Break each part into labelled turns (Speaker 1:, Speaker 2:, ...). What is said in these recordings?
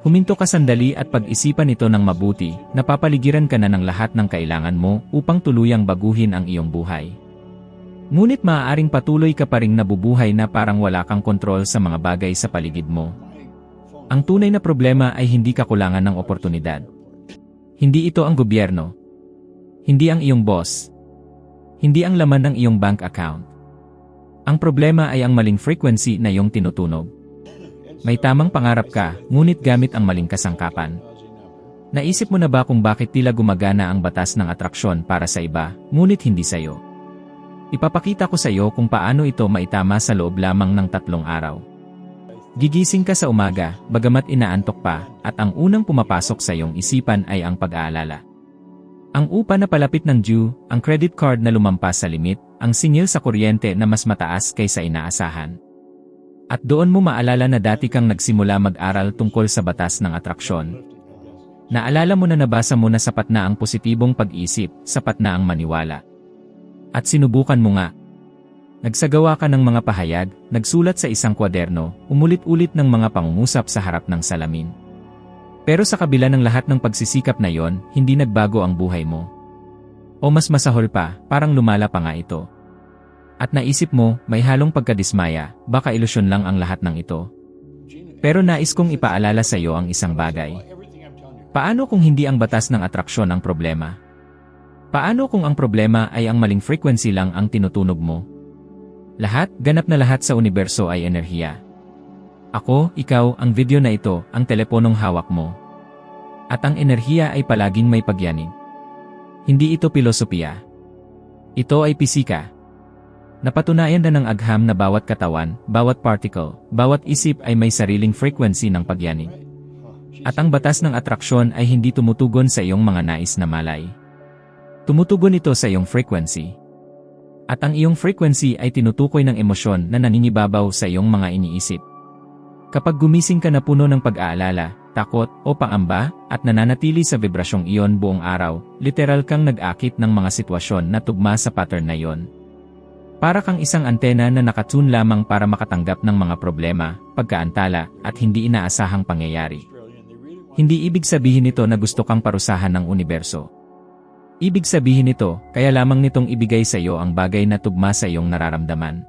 Speaker 1: Huminto ka sandali at pag-isipan ito ng mabuti, napapaligiran ka na ng lahat ng kailangan mo upang tuluyang baguhin ang iyong buhay. Ngunit maaaring patuloy ka pa ring nabubuhay na parang wala kang kontrol sa mga bagay sa paligid mo. Ang tunay na problema ay hindi kakulangan ng oportunidad. Hindi ito ang gobyerno. Hindi ang iyong boss. Hindi ang laman ng iyong bank account. Ang problema ay ang maling frequency na iyong tinutunog. May tamang pangarap ka, ngunit gamit ang maling kasangkapan. Naisip mo na ba kung bakit tila gumagana ang batas ng atraksyon para sa iba, ngunit hindi sa iyo? Ipapakita ko sa iyo kung paano ito maitama sa loob lamang ng tatlong araw. Gigising ka sa umaga, bagamat inaantok pa, at ang unang pumapasok sa iyong isipan ay ang pag-aalala. Ang upa na palapit ng due, ang credit card na lumampas sa limit, ang singil sa kuryente na mas mataas kaysa inaasahan. At doon mo maalala na dati kang nagsimula mag-aral tungkol sa batas ng atraksyon. Naalala mo na nabasa mo na sapat na ang positibong pag-isip, sapat na ang maniwala. At sinubukan mo nga. Nagsagawa ka ng mga pahayag, nagsulat sa isang kwaderno, umulit-ulit ng mga pangungusap sa harap ng salamin. Pero sa kabila ng lahat ng pagsisikap na yon, hindi nagbago ang buhay mo. O mas masahol pa, parang lumala pa nga ito. At naisip mo, may halong pagkadismaya, baka ilusyon lang ang lahat ng ito. Pero nais kong ipaalala sa iyo ang isang bagay. Paano kung hindi ang batas ng atraksyon ang problema? Paano kung ang problema ay ang maling frequency lang ang tinutunog mo? Lahat, ganap na lahat sa universo ay enerhiya. Ako, ikaw, ang video na ito, ang teleponong hawak mo. At ang enerhiya ay palaging may pagyanig. Hindi ito pilosopiya. Ito ay pisika. Napatunayan na ng agham na bawat katawan, bawat particle, bawat isip ay may sariling frequency ng pagyanig. At ang batas ng atraksyon ay hindi tumutugon sa iyong mga nais na malay. Tumutugon ito sa iyong frequency. At ang iyong frequency ay tinutukoy ng emosyon na naninibabaw sa iyong mga iniisip. Kapag gumising ka na puno ng pag-aalala, takot, o pangamba, at nananatili sa vibrasyong iyon buong araw, literal kang nag-akit ng mga sitwasyon na tugma sa pattern na iyon. Para kang isang antena na nakatune lamang para makatanggap ng mga problema, pagkaantala, at hindi inaasahang pangyayari. Hindi ibig sabihin nito na gusto kang parusahan ng universo. Ibig sabihin nito, kaya lamang nitong ibigay sa iyo ang bagay na tugma sa iyong nararamdaman.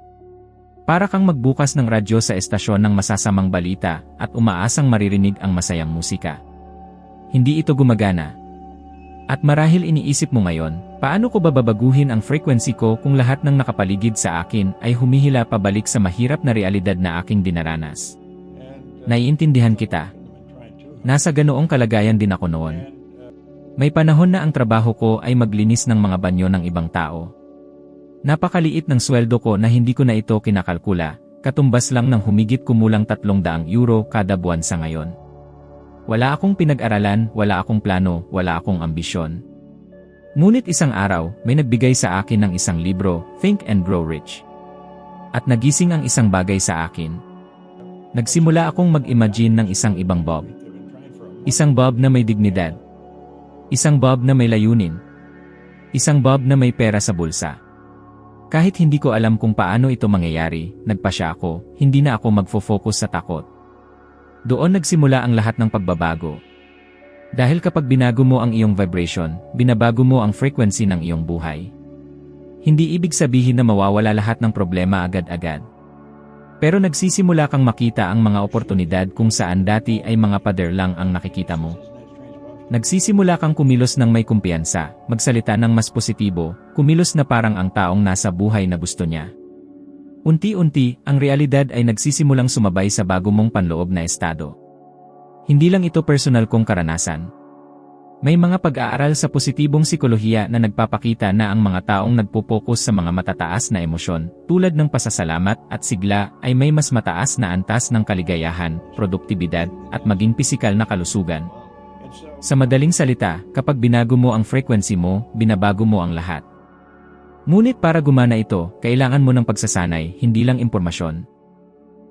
Speaker 1: Para kang magbukas ng radyo sa estasyon ng masasamang balita at umaasang maririnig ang masayang musika. Hindi ito gumagana. At marahil iniisip mo ngayon, paano ko bababaguhin ang frequency ko kung lahat ng nakapaligid sa akin ay humihila pabalik sa mahirap na realidad na aking dinaranas? Naiintindihan kita. Nasa ganoong kalagayan din ako noon. May panahon na ang trabaho ko ay maglinis ng mga banyo ng ibang tao. Napakaliit ng sweldo ko na hindi ko na ito kinakalkula, katumbas lang ng humigit kumulang 300 euro kada buwan sa ngayon. Wala akong pinag-aralan, wala akong plano, wala akong ambisyon. Ngunit isang araw, may nagbigay sa akin ng isang libro, Think and Grow Rich. At nagising ang isang bagay sa akin. Nagsimula akong mag-imagine ng isang ibang Bob. Isang Bob na may dignidad. Isang Bob na may layunin. Isang Bob na may pera sa bulsa. Kahit hindi ko alam kung paano ito mangyayari, nagpasya ako, hindi na ako magfo-focus sa takot. Doon nagsimula ang lahat ng pagbabago. Dahil kapag binago mo ang iyong vibration, binabago mo ang frequency ng iyong buhay. Hindi ibig sabihin na mawawala lahat ng problema agad-agad. Pero nagsisimula kang makita ang mga oportunidad kung saan dati ay mga pader lang ang nakikita mo. Nagsisimula kang kumilos ng may kumpiyansa, magsalita ng mas positibo, kumilos na parang ang taong nasa buhay na gusto niya. Unti-unti, ang realidad ay nagsisimulang sumabay sa bago mong panloob na estado. Hindi lang ito personal kong karanasan. May mga pag-aaral sa positibong sikolohiya na nagpapakita na ang mga taong nagpo-focus sa mga matataas na emosyon, tulad ng pasasalamat at sigla, ay may mas mataas na antas ng kaligayahan, produktibidad, at maging pisikal na kalusugan. Sa madaling salita, kapag binago mo ang frequency mo, binabago mo ang lahat. Ngunit para gumana ito, kailangan mo ng pagsasanay, hindi lang impormasyon.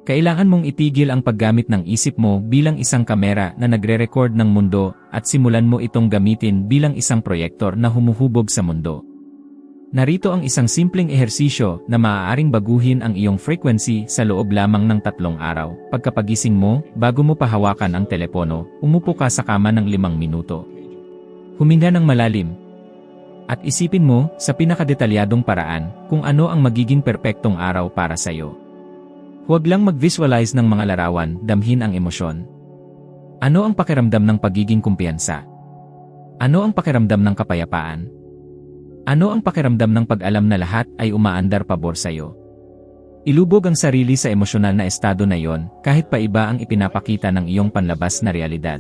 Speaker 1: Kailangan mong itigil ang paggamit ng isip mo bilang isang kamera na nagre-record ng mundo at simulan mo itong gamitin bilang isang proyektor na humuhubog sa mundo. Narito ang isang simpleng ehersisyo na maaaring baguhin ang iyong frequency sa loob lamang ng tatlong araw. Pagkapagising mo, bago mo pahawakan ang telepono, umupo ka sa kama ng limang minuto. Huminga ng malalim. At isipin mo, sa pinakadetalyadong paraan, kung ano ang magiging perpektong araw para sa iyo. Huwag lang mag-visualize ng mga larawan, damhin ang emosyon. Ano ang pakiramdam ng pagiging kumpiyansa? Ano ang pakiramdam ng kapayapaan? Ano ang pakiramdam ng pag-alam na lahat ay umaandar pabor sa iyo? Ilubog ang sarili sa emosyonal na estado na iyon kahit pa iba ang ipinapakita ng iyong panlabas na realidad.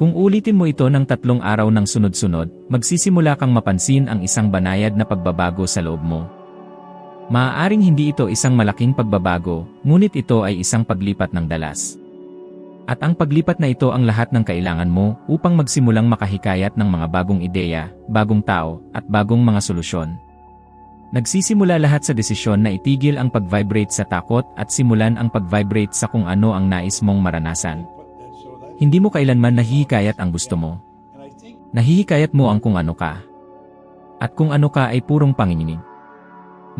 Speaker 1: Kung ulitin mo ito ng tatlong araw ng sunod-sunod, magsisimula kang mapansin ang isang banayad na pagbabago sa loob mo. Maaaring hindi ito isang malaking pagbabago, ngunit ito ay isang paglipat ng dalas. At ang paglipat na ito ang lahat ng kailangan mo upang magsimulang makahikayat ng mga bagong ideya, bagong tao, at bagong mga solusyon. Nagsisimula lahat sa desisyon na itigil ang pag-vibrate sa takot at simulan ang pag-vibrate sa kung ano ang nais mong maranasan. Hindi mo kailanman nahihikayat ang gusto mo. Nahihikayat mo ang kung ano ka. At kung ano ka ay purong panginginig.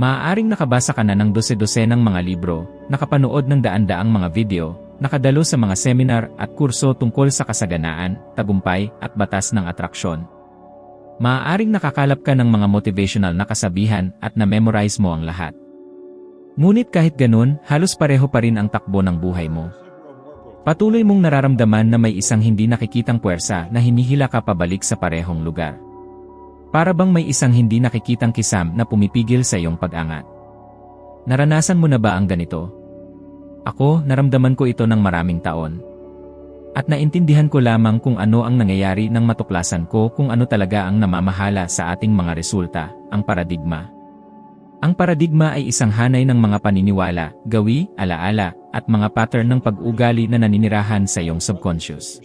Speaker 1: Maaaring nakabasa ka na ng dose-dose ng mga libro, nakapanood ng daan-daang mga video, nakadalo sa mga seminar at kurso tungkol sa kasaganaan, tagumpay, at batas ng atraksyon. Maaaring nakakalap ka ng mga motivational na kasabihan at na-memorize mo ang lahat. Ngunit kahit ganun, halos pareho pa rin ang takbo ng buhay mo. Patuloy mong nararamdaman na may isang hindi nakikitang puwersa na hinihila ka pabalik sa parehong lugar. Para bang may isang hindi nakikitang kisam na pumipigil sa iyong pag-angat. Naranasan mo na ba ang ganito? Ako, naramdaman ko ito ng maraming taon. At naintindihan ko lamang kung ano ang nangyayari nang matuklasan ko kung ano talaga ang namamahala sa ating mga resulta, ang paradigma. Ang paradigma ay isang hanay ng mga paniniwala, gawi, alaala, at mga pattern ng pag-ugali na naninirahan sa iyong subconscious.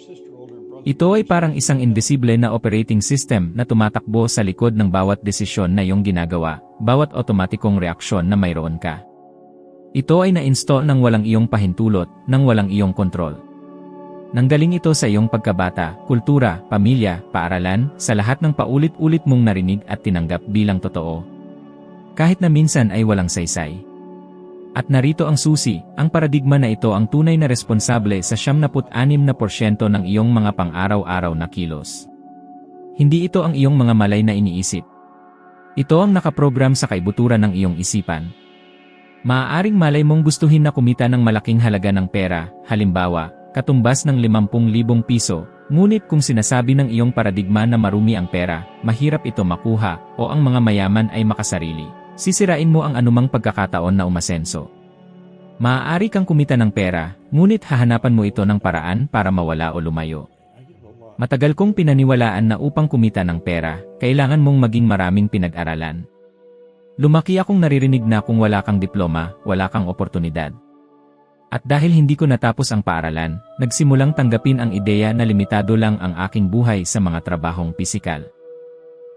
Speaker 1: Ito ay parang isang invisible na operating system na tumatakbo sa likod ng bawat desisyon na iyong ginagawa, bawat otomatikong reaksyon na mayroon ka. Ito ay na-install ng walang iyong pahintulot, ng walang iyong kontrol. Nanggaling ito sa iyong pagkabata, kultura, pamilya, paaralan, sa lahat ng paulit-ulit mong narinig at tinanggap bilang totoo. Kahit na minsan ay walang saysay. At narito ang susi, ang paradigma na ito ang tunay na responsable sa 76% ng iyong mga pang-araw-araw na kilos. Hindi ito ang iyong mga malay na iniisip. Ito ang nakaprogram sa kaibuturan ng iyong isipan, Maaaring malay mong gustuhin na kumita ng malaking halaga ng pera, halimbawa, katumbas ng 50,000 piso, ngunit kung sinasabi ng iyong paradigma na marumi ang pera, mahirap ito makuha, o ang mga mayaman ay makasarili, sisirain mo ang anumang pagkakataon na umasenso. Maaari kang kumita ng pera, ngunit hahanapan mo ito ng paraan para mawala o lumayo. Matagal kong pinaniwalaan na upang kumita ng pera, kailangan mong maging maraming pinag-aralan. Lumaki akong naririnig na kung wala kang diploma, wala kang oportunidad. At dahil hindi ko natapos ang paaralan, nagsimulang tanggapin ang ideya na limitado lang ang aking buhay sa mga trabahong pisikal.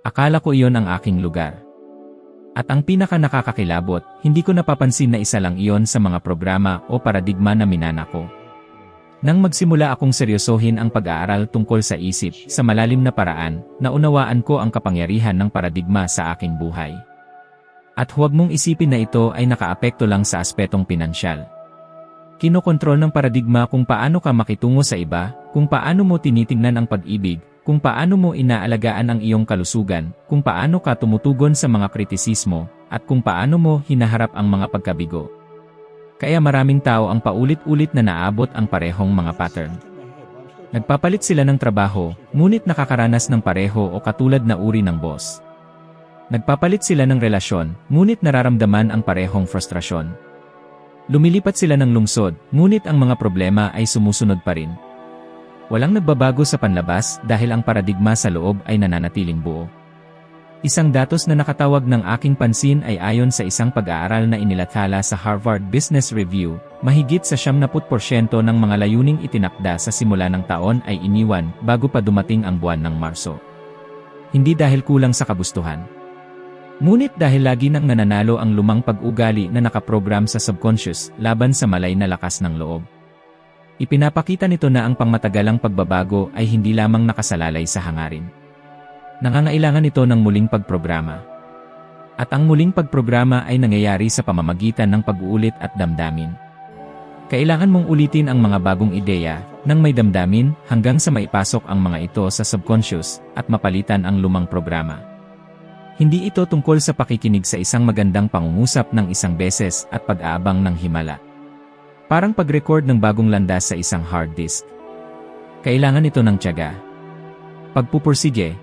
Speaker 1: Akala ko iyon ang aking lugar. At ang pinaka nakakakilabot, hindi ko napapansin na isa lang iyon sa mga programa o paradigma na minana ko. Nang magsimula akong seryosohin ang pag-aaral tungkol sa isip sa malalim na paraan, naunawaan ko ang kapangyarihan ng paradigma sa aking buhay. At huwag mong isipin na ito ay nakaapekto lang sa aspetong pinansyal. Kinokontrol ng paradigma kung paano ka makitungo sa iba, kung paano mo tinitingnan ang pag-ibig, kung paano mo inaalagaan ang iyong kalusugan, kung paano ka tumutugon sa mga kritisismo, at kung paano mo hinaharap ang mga pagkabigo. Kaya maraming tao ang paulit-ulit na naabot ang parehong mga pattern. Nagpapalit sila ng trabaho, ngunit nakakaranas ng pareho o katulad na uri ng boss. Nagpapalit sila ng relasyon, ngunit nararamdaman ang parehong frustrasyon. Lumilipat sila ng lungsod, ngunit ang mga problema ay sumusunod pa rin. Walang nagbabago sa panlabas dahil ang paradigma sa loob ay nananatiling buo. Isang datos na nakatawag ng aking pansin ay ayon sa isang pag-aaral na inilathala sa Harvard Business Review, mahigit sa 70% ng mga layuning itinakda sa simula ng taon ay iniwan bago pa dumating ang buwan ng Marso. Hindi dahil kulang sa kagustuhan, Ngunit dahil lagi nang nananalo ang lumang pag-ugali na nakaprogram sa subconscious laban sa malay na lakas ng loob. Ipinapakita nito na ang pangmatagalang pagbabago ay hindi lamang nakasalalay sa hangarin. Nangangailangan ito ng muling pagprograma. At ang muling pagprograma ay nangyayari sa pamamagitan ng pag-uulit at damdamin. Kailangan mong ulitin ang mga bagong ideya nang may damdamin hanggang sa maipasok ang mga ito sa subconscious at mapalitan ang lumang programa. Hindi ito tungkol sa pakikinig sa isang magandang pangungusap ng isang beses at pag-aabang ng himala. Parang pag-record ng bagong landas sa isang hard disk. Kailangan ito ng tiyaga. Pagpupursige,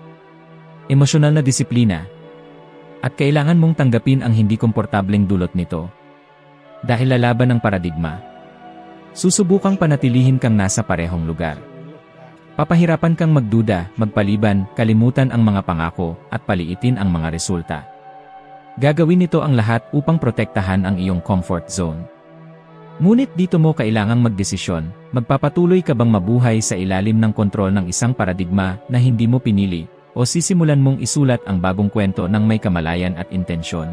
Speaker 1: emosyonal na disiplina, at kailangan mong tanggapin ang hindi komportableng dulot nito. Dahil lalaban ng paradigma. Susubukang panatilihin kang nasa parehong lugar. Papahirapan kang magduda, magpaliban, kalimutan ang mga pangako, at paliitin ang mga resulta. Gagawin nito ang lahat upang protektahan ang iyong comfort zone. Ngunit dito mo kailangang magdesisyon, magpapatuloy ka bang mabuhay sa ilalim ng kontrol ng isang paradigma na hindi mo pinili, o sisimulan mong isulat ang bagong kwento ng may kamalayan at intensyon.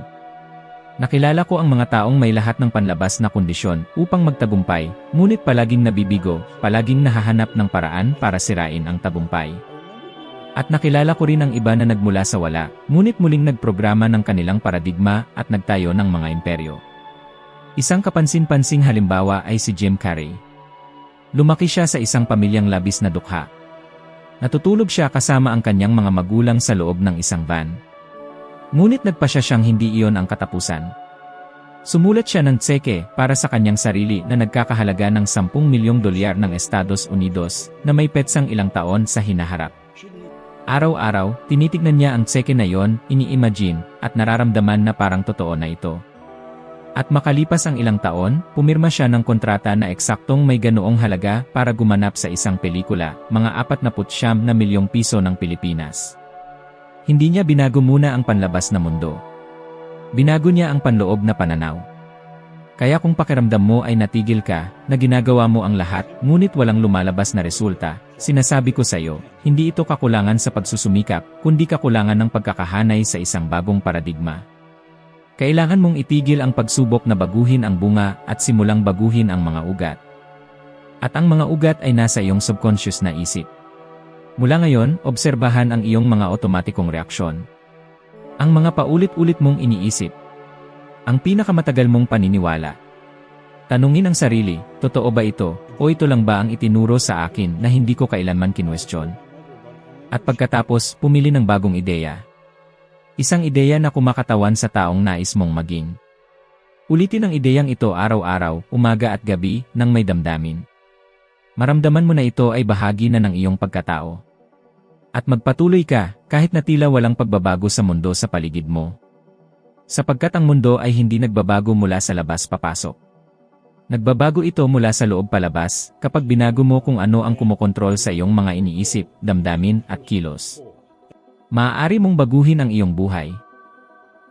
Speaker 1: Nakilala ko ang mga taong may lahat ng panlabas na kondisyon upang magtagumpay, ngunit palaging nabibigo, palaging nahahanap ng paraan para sirain ang tagumpay. At nakilala ko rin ang iba na nagmula sa wala, ngunit muling nagprograma ng kanilang paradigma at nagtayo ng mga imperyo. Isang kapansin-pansing halimbawa ay si Jim Carrey. Lumaki siya sa isang pamilyang labis na dukha, Natutulog siya kasama ang kanyang mga magulang sa loob ng isang van. Ngunit nagpa siya siyang hindi iyon ang katapusan. Sumulat siya ng tseke para sa kanyang sarili na nagkakahalaga ng 10 milyong dolyar ng Estados Unidos na may petsang ilang taon sa hinaharap. Araw-araw, tinitignan niya ang tseke na yon, ini-imagine, at nararamdaman na parang totoo na ito. At makalipas ang ilang taon, pumirma siya ng kontrata na eksaktong may ganoong halaga para gumanap sa isang pelikula, mga 49 na milyong piso ng Pilipinas. Hindi niya binago muna ang panlabas na mundo. Binago niya ang panloob na pananaw. Kaya kung pakiramdam mo ay natigil ka, na ginagawa mo ang lahat, ngunit walang lumalabas na resulta, sinasabi ko sa iyo, hindi ito kakulangan sa pagsusumikap, kundi kakulangan ng pagkakahanay sa isang bagong paradigma. Kailangan mong itigil ang pagsubok na baguhin ang bunga at simulang baguhin ang mga ugat. At ang mga ugat ay nasa iyong subconscious na isip. Mula ngayon, obserbahan ang iyong mga otomatikong reaksyon. Ang mga paulit-ulit mong iniisip. Ang pinakamatagal mong paniniwala. Tanungin ang sarili, totoo ba ito, o ito lang ba ang itinuro sa akin na hindi ko kailanman kinwestiyon? At pagkatapos, pumili ng bagong ideya. Isang ideya na kumakatawan sa taong nais mong maging. Ulitin ang ideyang ito araw-araw, umaga at gabi, nang may damdamin. Maramdaman mo na ito ay bahagi na ng iyong pagkatao. At magpatuloy ka, kahit na tila walang pagbabago sa mundo sa paligid mo. Sapagkat ang mundo ay hindi nagbabago mula sa labas papasok. Nagbabago ito mula sa loob palabas, kapag binago mo kung ano ang kumokontrol sa iyong mga iniisip, damdamin, at kilos. Maaari mong baguhin ang iyong buhay.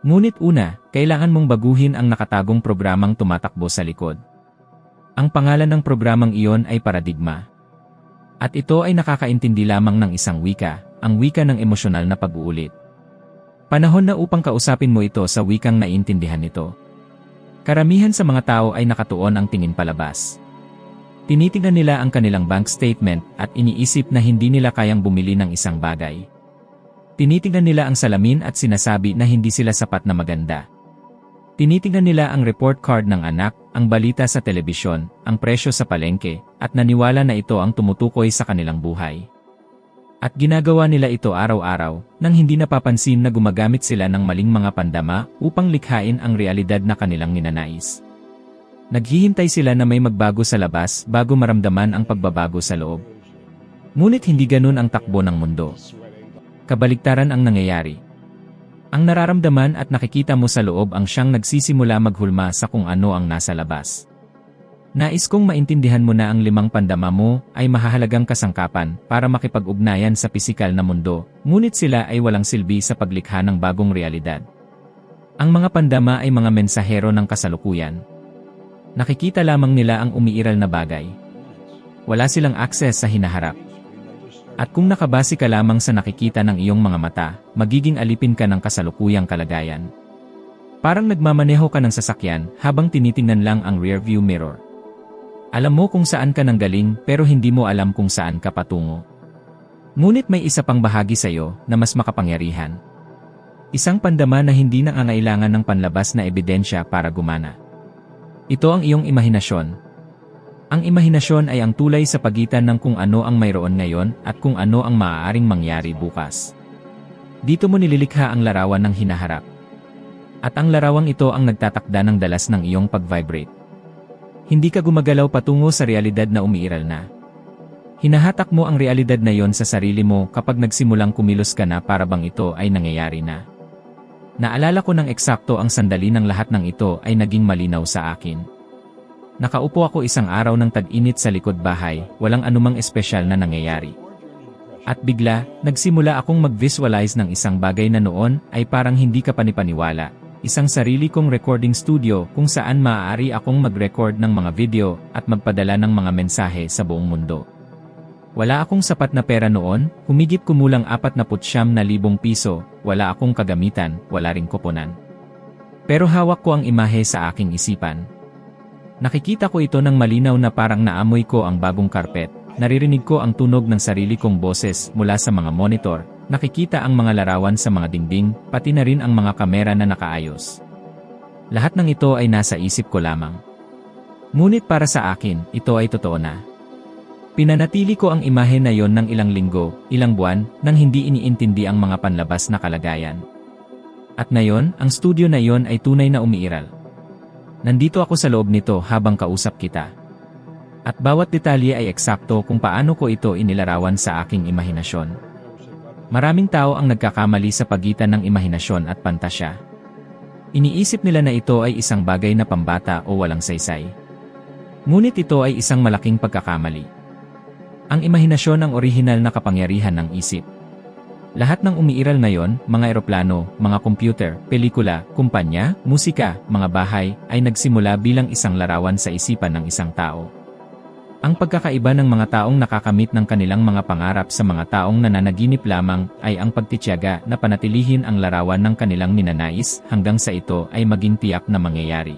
Speaker 1: Ngunit una, kailangan mong baguhin ang nakatagong programang tumatakbo sa likod. Ang pangalan ng programang iyon ay paradigma. At ito ay nakakaintindi lamang ng isang wika, ang wika ng emosyonal na pag-uulit. Panahon na upang kausapin mo ito sa wikang naiintindihan nito. Karamihan sa mga tao ay nakatuon ang tingin palabas. Tinitingnan nila ang kanilang bank statement at iniisip na hindi nila kayang bumili ng isang bagay. Tinitingnan nila ang salamin at sinasabi na hindi sila sapat na maganda. Tinitingnan nila ang report card ng anak, ang balita sa telebisyon, ang presyo sa palengke, at naniwala na ito ang tumutukoy sa kanilang buhay. At ginagawa nila ito araw-araw, nang hindi napapansin na gumagamit sila ng maling mga pandama upang likhain ang realidad na kanilang ninanais. Naghihintay sila na may magbago sa labas bago maramdaman ang pagbabago sa loob. Ngunit hindi ganun ang takbo ng mundo kabaligtaran ang nangyayari. Ang nararamdaman at nakikita mo sa loob ang siyang nagsisimula maghulma sa kung ano ang nasa labas. Nais kong maintindihan mo na ang limang pandama mo ay mahahalagang kasangkapan para makipag-ugnayan sa pisikal na mundo, ngunit sila ay walang silbi sa paglikha ng bagong realidad. Ang mga pandama ay mga mensahero ng kasalukuyan. Nakikita lamang nila ang umiiral na bagay. Wala silang akses sa hinaharap. At kung nakabase ka lamang sa nakikita ng iyong mga mata, magiging alipin ka ng kasalukuyang kalagayan. Parang nagmamaneho ka ng sasakyan habang tinitingnan lang ang rearview mirror. Alam mo kung saan ka nanggaling pero hindi mo alam kung saan ka patungo. Ngunit may isa pang bahagi sa iyo na mas makapangyarihan. Isang pandama na hindi nangangailangan ng panlabas na ebidensya para gumana. Ito ang iyong imahinasyon. Ang imahinasyon ay ang tulay sa pagitan ng kung ano ang mayroon ngayon at kung ano ang maaaring mangyari bukas. Dito mo nililikha ang larawan ng hinaharap. At ang larawang ito ang nagtatakda ng dalas ng iyong pag-vibrate. Hindi ka gumagalaw patungo sa realidad na umiiral na. Hinahatak mo ang realidad na yon sa sarili mo kapag nagsimulang kumilos ka na para bang ito ay nangyayari na. Naalala ko ng eksakto ang sandali ng lahat ng ito ay naging malinaw sa akin. Nakaupo ako isang araw ng tag-init sa likod bahay, walang anumang espesyal na nangyayari. At bigla, nagsimula akong mag-visualize ng isang bagay na noon ay parang hindi ka panipaniwala. Isang sarili kong recording studio kung saan maaari akong mag-record ng mga video at magpadala ng mga mensahe sa buong mundo. Wala akong sapat na pera noon, humigit kumulang 49 na libong piso, wala akong kagamitan, wala ring koponan. Pero hawak ko ang imahe sa aking isipan. Nakikita ko ito ng malinaw na parang naamoy ko ang bagong karpet, naririnig ko ang tunog ng sarili kong boses mula sa mga monitor, nakikita ang mga larawan sa mga dingding, pati na rin ang mga kamera na nakaayos. Lahat ng ito ay nasa isip ko lamang. Ngunit para sa akin, ito ay totoo na. Pinanatili ko ang imahe na yon ng ilang linggo, ilang buwan, nang hindi iniintindi ang mga panlabas na kalagayan. At ngayon, ang studio na yon ay tunay na umiiral. Nandito ako sa loob nito habang kausap kita. At bawat detalye ay eksakto kung paano ko ito inilarawan sa aking imahinasyon. Maraming tao ang nagkakamali sa pagitan ng imahinasyon at pantasya. Iniisip nila na ito ay isang bagay na pambata o walang saysay. Ngunit ito ay isang malaking pagkakamali. Ang imahinasyon ang orihinal na kapangyarihan ng isip. Lahat ng umiiral ngayon, mga eroplano, mga computer, pelikula, kumpanya, musika, mga bahay, ay nagsimula bilang isang larawan sa isipan ng isang tao. Ang pagkakaiba ng mga taong nakakamit ng kanilang mga pangarap sa mga taong nananaginip lamang ay ang pagtityaga na panatilihin ang larawan ng kanilang ninanais hanggang sa ito ay maging tiyak na mangyayari.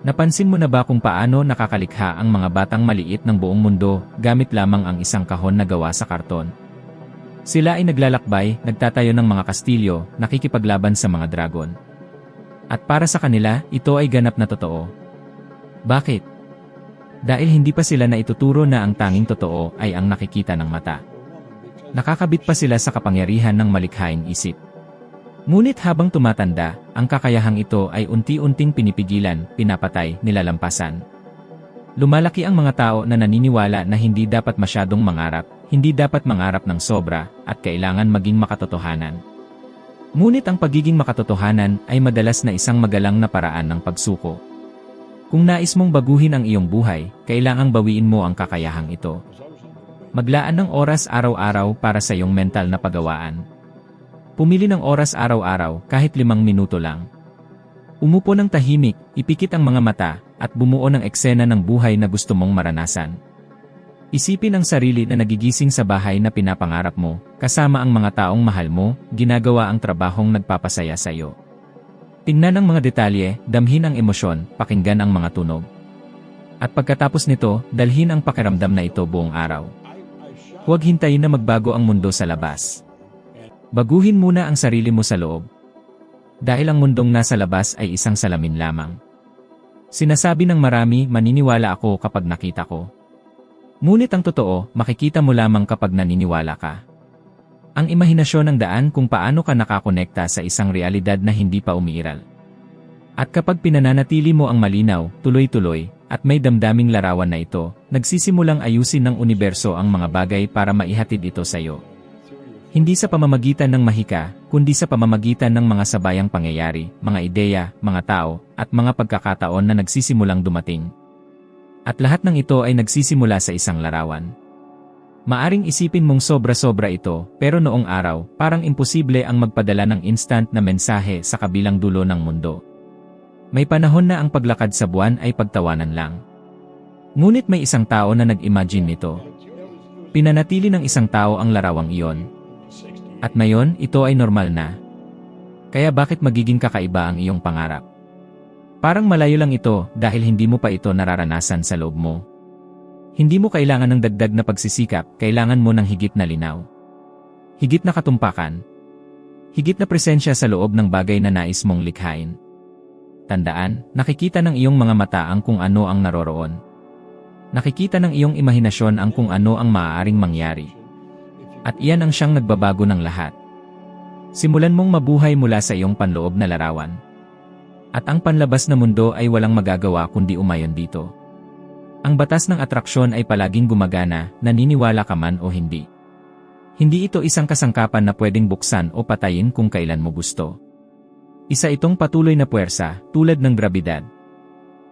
Speaker 1: Napansin mo na ba kung paano nakakalikha ang mga batang maliit ng buong mundo gamit lamang ang isang kahon na gawa sa karton? Sila ay naglalakbay, nagtatayo ng mga kastilyo, nakikipaglaban sa mga dragon. At para sa kanila, ito ay ganap na totoo. Bakit? Dahil hindi pa sila na ituturo na ang tanging totoo ay ang nakikita ng mata. Nakakabit pa sila sa kapangyarihan ng malikhaing isip. Ngunit habang tumatanda, ang kakayahang ito ay unti-unting pinipigilan, pinapatay, nilalampasan. Lumalaki ang mga tao na naniniwala na hindi dapat masyadong mangarap, hindi dapat mangarap ng sobra, at kailangan maging makatotohanan. Ngunit ang pagiging makatotohanan ay madalas na isang magalang na paraan ng pagsuko. Kung nais mong baguhin ang iyong buhay, kailangang bawiin mo ang kakayahang ito. Maglaan ng oras araw-araw para sa iyong mental na pagawaan. Pumili ng oras araw-araw kahit limang minuto lang. Umupo ng tahimik, ipikit ang mga mata, at bumuo ng eksena ng buhay na gusto mong maranasan. Isipin ang sarili na nagigising sa bahay na pinapangarap mo, kasama ang mga taong mahal mo, ginagawa ang trabahong nagpapasaya sa iyo. Tingnan ang mga detalye, damhin ang emosyon, pakinggan ang mga tunog. At pagkatapos nito, dalhin ang pakiramdam na ito buong araw. Huwag hintayin na magbago ang mundo sa labas. Baguhin muna ang sarili mo sa loob. Dahil ang mundong nasa labas ay isang salamin lamang. Sinasabi ng marami, maniniwala ako kapag nakita ko. Ngunit ang totoo, makikita mo lamang kapag naniniwala ka. Ang imahinasyon ng daan kung paano ka nakakonekta sa isang realidad na hindi pa umiiral. At kapag pinananatili mo ang malinaw, tuloy-tuloy, at may damdaming larawan na ito, nagsisimulang ayusin ng universo ang mga bagay para maihatid ito sa iyo. Hindi sa pamamagitan ng mahika, kundi sa pamamagitan ng mga sabayang pangyayari, mga ideya, mga tao, at mga pagkakataon na nagsisimulang dumating. At lahat ng ito ay nagsisimula sa isang larawan. Maaring isipin mong sobra-sobra ito, pero noong araw, parang imposible ang magpadala ng instant na mensahe sa kabilang dulo ng mundo. May panahon na ang paglakad sa buwan ay pagtawanan lang. Ngunit may isang tao na nag-imagine nito. Pinanatili ng isang tao ang larawang iyon, at ngayon, ito ay normal na. Kaya bakit magiging kakaiba ang iyong pangarap? Parang malayo lang ito dahil hindi mo pa ito nararanasan sa loob mo. Hindi mo kailangan ng dagdag na pagsisikap, kailangan mo ng higit na linaw. Higit na katumpakan. Higit na presensya sa loob ng bagay na nais mong likhain. Tandaan, nakikita ng iyong mga mata ang kung ano ang naroroon. Nakikita ng iyong imahinasyon ang kung ano ang maaaring mangyari. At iyan ang siyang nagbabago ng lahat. Simulan mong mabuhay mula sa iyong panloob na larawan. At ang panlabas na mundo ay walang magagawa kundi umayon dito. Ang batas ng atraksyon ay palaging gumagana, naniniwala ka man o hindi. Hindi ito isang kasangkapan na pwedeng buksan o patayin kung kailan mo gusto. Isa itong patuloy na puwersa, tulad ng grabidad.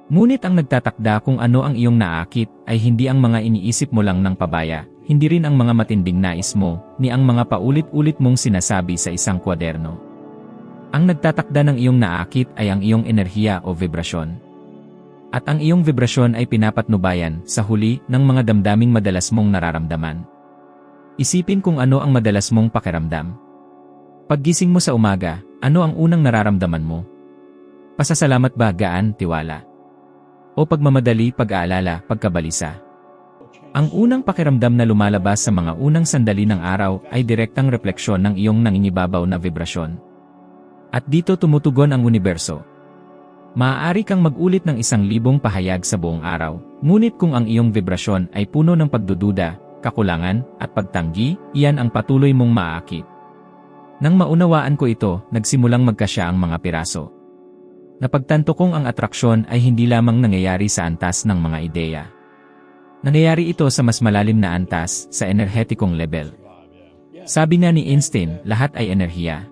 Speaker 1: Ngunit ang nagtatakda kung ano ang iyong naakit ay hindi ang mga iniisip mo lang ng pabaya, hindi rin ang mga matinding nais mo, ni ang mga paulit-ulit mong sinasabi sa isang kwaderno. Ang nagtatakda ng iyong naakit ay ang iyong enerhiya o vibrasyon. At ang iyong vibrasyon ay pinapatnubayan, sa huli, ng mga damdaming madalas mong nararamdaman. Isipin kung ano ang madalas mong pakiramdam. Paggising mo sa umaga, ano ang unang nararamdaman mo? Pasasalamat ba gaan, tiwala? O pagmamadali, pag-aalala, pagkabalisa? Ang unang pakiramdam na lumalabas sa mga unang sandali ng araw ay direktang refleksyon ng iyong nangingibabaw na vibrasyon. At dito tumutugon ang universo. Maaari kang magulit ng isang libong pahayag sa buong araw, ngunit kung ang iyong vibrasyon ay puno ng pagdududa, kakulangan, at pagtanggi, iyan ang patuloy mong maaakit. Nang maunawaan ko ito, nagsimulang magkasya ang mga piraso. Napagtanto kong ang atraksyon ay hindi lamang nangyayari sa antas ng mga ideya. Nangyayari ito sa mas malalim na antas, sa enerhetikong level. Sabi nga ni Einstein, lahat ay enerhiya.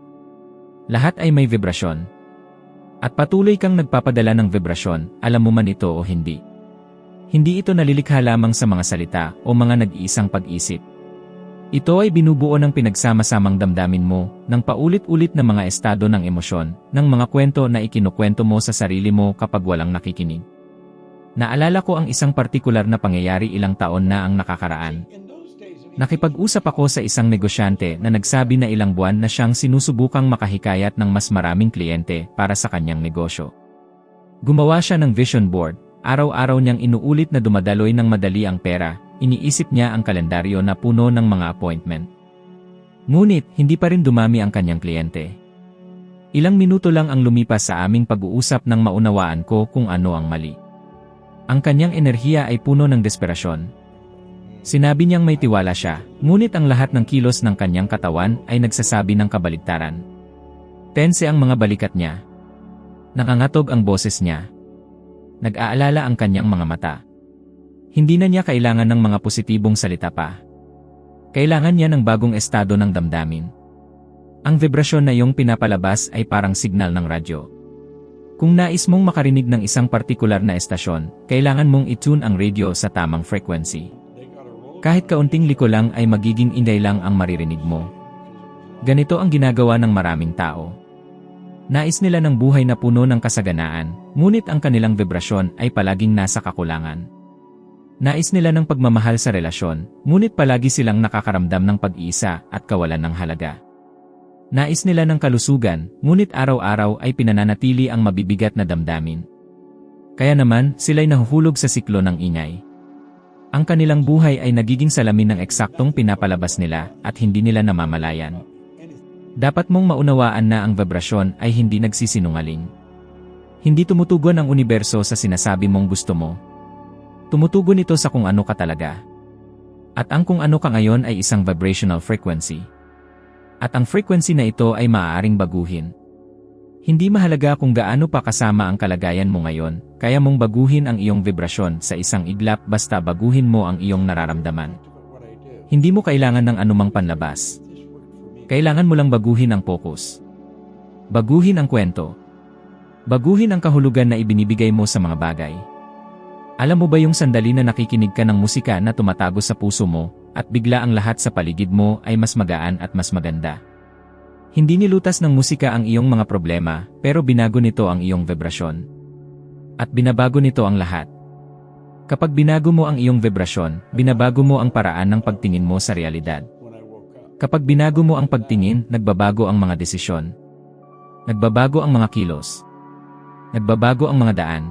Speaker 1: Lahat ay may vibrasyon. At patuloy kang nagpapadala ng vibrasyon, alam mo man ito o hindi. Hindi ito nalilikha lamang sa mga salita o mga nag-iisang pag-isip. Ito ay binubuo ng pinagsama-samang damdamin mo, ng paulit-ulit na mga estado ng emosyon, ng mga kwento na ikinukwento mo sa sarili mo kapag walang nakikinig. Naalala ko ang isang partikular na pangyayari ilang taon na ang nakakaraan. Nakipag-usap ako sa isang negosyante na nagsabi na ilang buwan na siyang sinusubukang makahikayat ng mas maraming kliyente para sa kanyang negosyo. Gumawa siya ng vision board, Araw-araw niyang inuulit na dumadaloy ng madali ang pera, iniisip niya ang kalendaryo na puno ng mga appointment. Ngunit, hindi pa rin dumami ang kanyang kliyente. Ilang minuto lang ang lumipas sa aming pag-uusap nang maunawaan ko kung ano ang mali. Ang kanyang enerhiya ay puno ng desperasyon. Sinabi niyang may tiwala siya, ngunit ang lahat ng kilos ng kanyang katawan ay nagsasabi ng kabaligtaran. Tense ang mga balikat niya. Nakangatog ang boses niya, Nag-aalala ang kanyang mga mata. Hindi na niya kailangan ng mga positibong salita pa. Kailangan niya ng bagong estado ng damdamin. Ang vibrasyon na iyong pinapalabas ay parang signal ng radyo. Kung nais mong makarinig ng isang partikular na estasyon, kailangan mong itune ang radio sa tamang frequency. Kahit kaunting liko lang ay magiging inday lang ang maririnig mo. Ganito ang ginagawa ng maraming tao. Nais nila ng buhay na puno ng kasaganaan, ngunit ang kanilang vibrasyon ay palaging nasa kakulangan. Nais nila ng pagmamahal sa relasyon, ngunit palagi silang nakakaramdam ng pag-iisa at kawalan ng halaga. Nais nila ng kalusugan, ngunit araw-araw ay pinananatili ang mabibigat na damdamin. Kaya naman, sila'y nahuhulog sa siklo ng ingay. Ang kanilang buhay ay nagiging salamin ng eksaktong pinapalabas nila at hindi nila namamalayan. Dapat mong maunawaan na ang vibrasyon ay hindi nagsisinungaling. Hindi tumutugon ang universo sa sinasabi mong gusto mo. Tumutugon ito sa kung ano ka talaga. At ang kung ano ka ngayon ay isang vibrational frequency. At ang frequency na ito ay maaaring baguhin. Hindi mahalaga kung gaano pa kasama ang kalagayan mo ngayon, kaya mong baguhin ang iyong vibrasyon sa isang iglap basta baguhin mo ang iyong nararamdaman. Hindi mo kailangan ng anumang panlabas. Kailangan mo lang baguhin ang focus. Baguhin ang kwento. Baguhin ang kahulugan na ibinibigay mo sa mga bagay. Alam mo ba yung sandali na nakikinig ka ng musika na tumatago sa puso mo, at bigla ang lahat sa paligid mo ay mas magaan at mas maganda? Hindi nilutas ng musika ang iyong mga problema, pero binago nito ang iyong vibrasyon. At binabago nito ang lahat. Kapag binago mo ang iyong vibrasyon, binabago mo ang paraan ng pagtingin mo sa realidad. Kapag binago mo ang pagtingin, nagbabago ang mga desisyon. Nagbabago ang mga kilos. Nagbabago ang mga daan.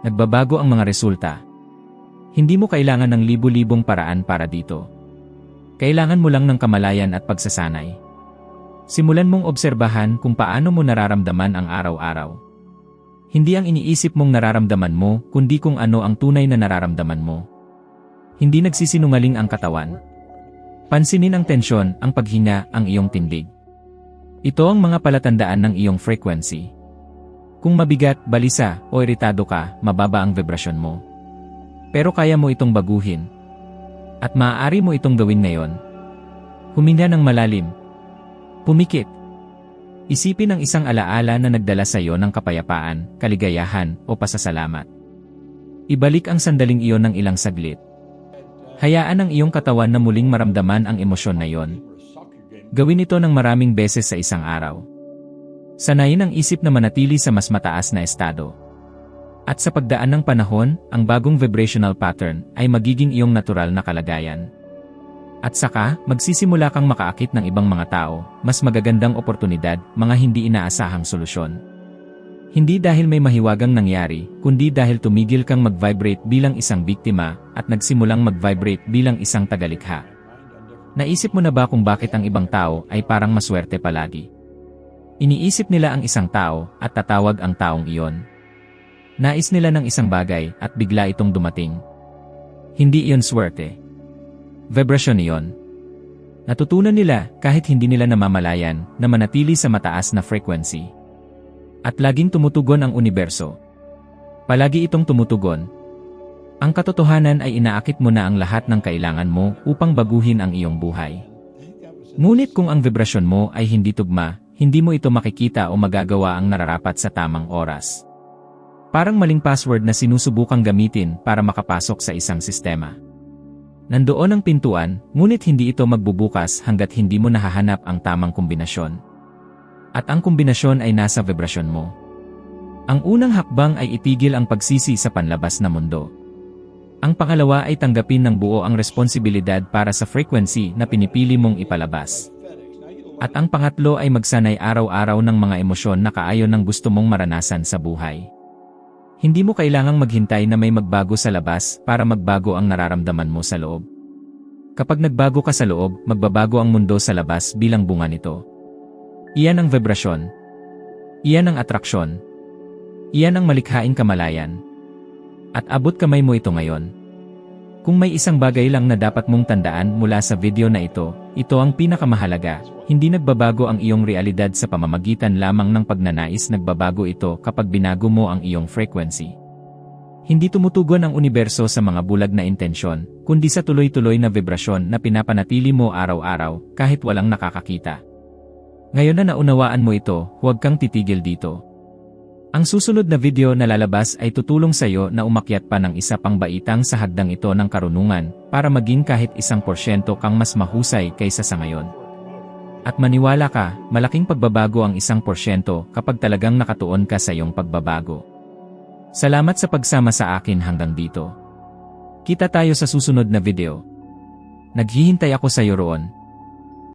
Speaker 1: Nagbabago ang mga resulta. Hindi mo kailangan ng libu-libong paraan para dito. Kailangan mo lang ng kamalayan at pagsasanay. Simulan mong obserbahan kung paano mo nararamdaman ang araw-araw. Hindi ang iniisip mong nararamdaman mo, kundi kung ano ang tunay na nararamdaman mo. Hindi nagsisinungaling ang katawan. Pansinin ang tensyon, ang paghinga, ang iyong tindig. Ito ang mga palatandaan ng iyong frequency. Kung mabigat, balisa, o iritado ka, mababa ang vibrasyon mo. Pero kaya mo itong baguhin. At maaari mo itong gawin ngayon. Huminga ng malalim. Pumikit. Isipin ang isang alaala na nagdala sa iyo ng kapayapaan, kaligayahan, o pasasalamat. Ibalik ang sandaling iyon ng ilang saglit. Hayaan ang iyong katawan na muling maramdaman ang emosyon na iyon. Gawin ito ng maraming beses sa isang araw. Sanayin ang isip na manatili sa mas mataas na estado. At sa pagdaan ng panahon, ang bagong vibrational pattern ay magiging iyong natural na kalagayan. At saka, magsisimula kang makaakit ng ibang mga tao, mas magagandang oportunidad, mga hindi inaasahang solusyon. Hindi dahil may mahiwagang nangyari, kundi dahil tumigil kang mag-vibrate bilang isang biktima at nagsimulang mag-vibrate bilang isang tagalikha. Naisip mo na ba kung bakit ang ibang tao ay parang maswerte palagi? Iniisip nila ang isang tao at tatawag ang taong iyon. Nais nila ng isang bagay at bigla itong dumating. Hindi iyon swerte. Vibrasyon iyon. Natutunan nila kahit hindi nila namamalayan na manatili sa mataas na frequency. At laging tumutugon ang universo. Palagi itong tumutugon. Ang katotohanan ay inaakit mo na ang lahat ng kailangan mo upang baguhin ang iyong buhay. Ngunit kung ang vibrasyon mo ay hindi tugma, hindi mo ito makikita o magagawa ang nararapat sa tamang oras. Parang maling password na sinusubukang gamitin para makapasok sa isang sistema. Nandoon ang pintuan, ngunit hindi ito magbubukas hanggat hindi mo nahahanap ang tamang kombinasyon. At ang kombinasyon ay nasa vibrasyon mo. Ang unang hakbang ay itigil ang pagsisi sa panlabas na mundo. Ang pangalawa ay tanggapin ng buo ang responsibilidad para sa frequency na pinipili mong ipalabas. At ang pangatlo ay magsanay araw-araw ng mga emosyon na kaayon ng gusto mong maranasan sa buhay. Hindi mo kailangang maghintay na may magbago sa labas para magbago ang nararamdaman mo sa loob. Kapag nagbago ka sa loob, magbabago ang mundo sa labas bilang bunga nito. Iyan ang vibrasyon. Iyan ang atraksyon. Iyan ang malikhaing kamalayan. At abot kamay mo ito ngayon. Kung may isang bagay lang na dapat mong tandaan mula sa video na ito, ito ang pinakamahalaga, hindi nagbabago ang iyong realidad sa pamamagitan lamang ng pagnanais nagbabago ito kapag binago mo ang iyong frequency. Hindi tumutugon ang universo sa mga bulag na intensyon, kundi sa tuloy-tuloy na vibrasyon na pinapanatili mo araw-araw kahit walang nakakakita. Ngayon na naunawaan mo ito, huwag kang titigil dito. Ang susunod na video na lalabas ay tutulong sa iyo na umakyat pa ng isa pang baitang sa hagdang ito ng karunungan para maging kahit isang porsyento kang mas mahusay kaysa sa ngayon. At maniwala ka, malaking pagbabago ang isang porsyento kapag talagang nakatuon ka sa iyong pagbabago. Salamat sa pagsama sa akin hanggang dito. Kita tayo sa susunod na video. Naghihintay ako sa iyo roon.